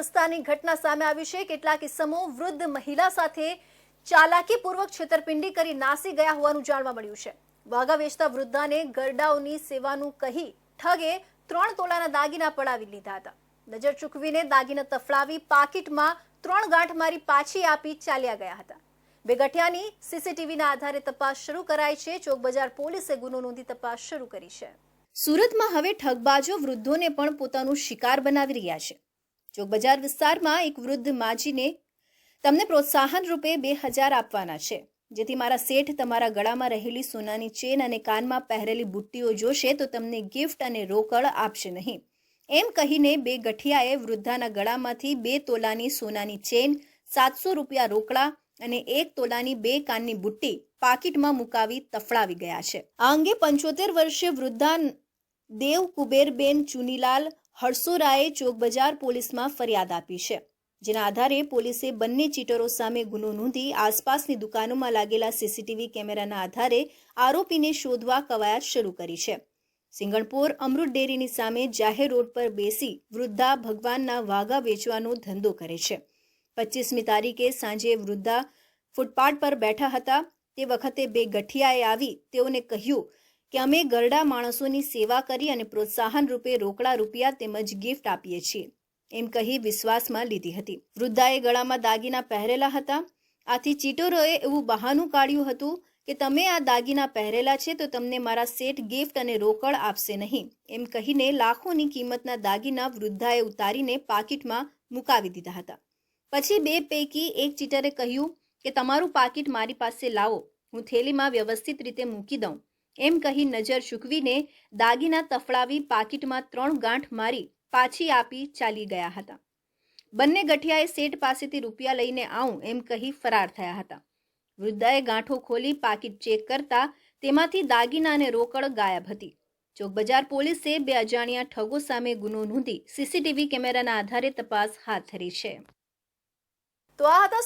વિસ્તારની ઘટના સામે આવી છે. કેટલાક ઇસમો વૃદ્ધ મહિલા સાથે ચાલાકીપૂર્વક છેતરપિંડી કરી નાસી ગયા હોવાનું જાણવા મળ્યું છે. વાઘા વેચતા વૃદ્ધાને ગરડાઓની સેવાનું કહી ઠગે ત્રણ તોલાના દાગીના પડાવી લીધા હતા. નજર ચૂકવીને દાગીના તફડાવી પાકીટમાં ત્રણ ગાંઠ મારી પાછી આપી ચાલ્યા ગયા હતા. બેગઠિયાની સીસીટીવીના આધારે તપાસ શરૂ કરાઈ છે. ચોક બજાર પોલીસે ગુનો નોંધી તપાસ શરૂ કરી છે. સુરતમાં હવે ઠગબાજો વૃદ્ધોને પણ પોતાનું શિકાર બનાવી રહ્યા છે. ચોક બજાર વિસ્તારમાં એક વૃદ્ધ માજીને તમને પ્રોત્સાહન રૂપે બે હજાર આપવાના છે, જેથી મારા શેઠ તમારા ગળામાં રહેલી સોનાની ચેન અને કાનમાં પહેરેલી બુટ્ટીઓ જોશે, તો તમને ગિફ્ટ અને રોકડ આપશે નહીં. એમ કહીને બે ગઠિયાએ વૃદ્ધાના ગળામાંથી બે તોલાની સોનાની ચેન, સાતસો રૂપિયા રોકડા અને એક તોલાની બે કાનની બુટ્ટી પાકીટમાં મુકાવી તફડાવી ગયા છે. આ અંગે પંચોતેર વર્ષીય વૃદ્ધા દેવ કુબેરબેન ચુનીલાલ હરસોરાએ ચોકબજાર પોલીસમાં ફરિયાદ આપી છે. જેના આધારે પોલીસે બંને ચીટરો સામે ગુનો નોંધી આસપાસની દુકાનોમાં લાગેલા સીસીટીવી કેમેરાના આધારે આરોપીને શોધવા કવાયત શરૂ કરી છે. સિંગણપુર અમૃત ડેરીની સામે જાહેર રોડ પર બેસી વૃદ્ધા ભગવાનના વાઘા વેચવાનો ધંધો કરે છે. પચીસમી તારીખે સાંજે વૃદ્ધા ફૂટપાથ પર બેઠા હતા. તે વખતે બે ગઠિયાએ આવી તેઓને કહ્યું કે અમે ગરડા માણસોની સેવા કરી અને પ્રોત્સાહન રૂપે રોકડા રૂપિયા તેમજ ગિફ્ટ આપીએ છીએ. એમ કહી વિશ્વાસમાં લીધી હતી. વૃદ્ધાએ ગળામાં દાગીના પહેરેલા હતા. આથી ચીટોરોએ એવું બહાનું કાઢ્યું હતું કે, તમે આ દાગીના પહેરેલા છે તો તમને મારા સેટ ગિફ્ટ અને રોકડ આપશે નહીં. એમ કહીને લાખોની કિંમતના દાગીના વૃદ્ધાએ ઉતારીને પાકીટમાં મુકાવી દીધા હતા. પછી બે પૈકી એક ચીટરે કહ્યું કે, તમારું પાકીટ મારી પાસે લાવો. હું થેલીમાં વ્યવસ્થિત રીતે મૂકી દઉં. એમ કહી નજર ચૂકવીને દાગીના તફડાવી પાકીટમાં ત્રણ ગાંઠ મારી પાછી આપી ચાલી ગયા હતા. બંને ગઠિયાએ શેઠ પાસેથી રૂપિયા લઈને આવું એમ કહી ફરાર થયા હતા. વૃદ્ધાએ ગાંઠો ખોલી પાકીટ ચેક કરતા તેમાંથી દાગીના અને રોકડ ગાયબ હતી. ચોકબજાર પોલીસે બે અજાણ્યા ઠગો સામે ગુનો નોંધી સીસીટીવી કેમેરાના આધારે તપાસ હાથ ધરી છે. તો આ હતા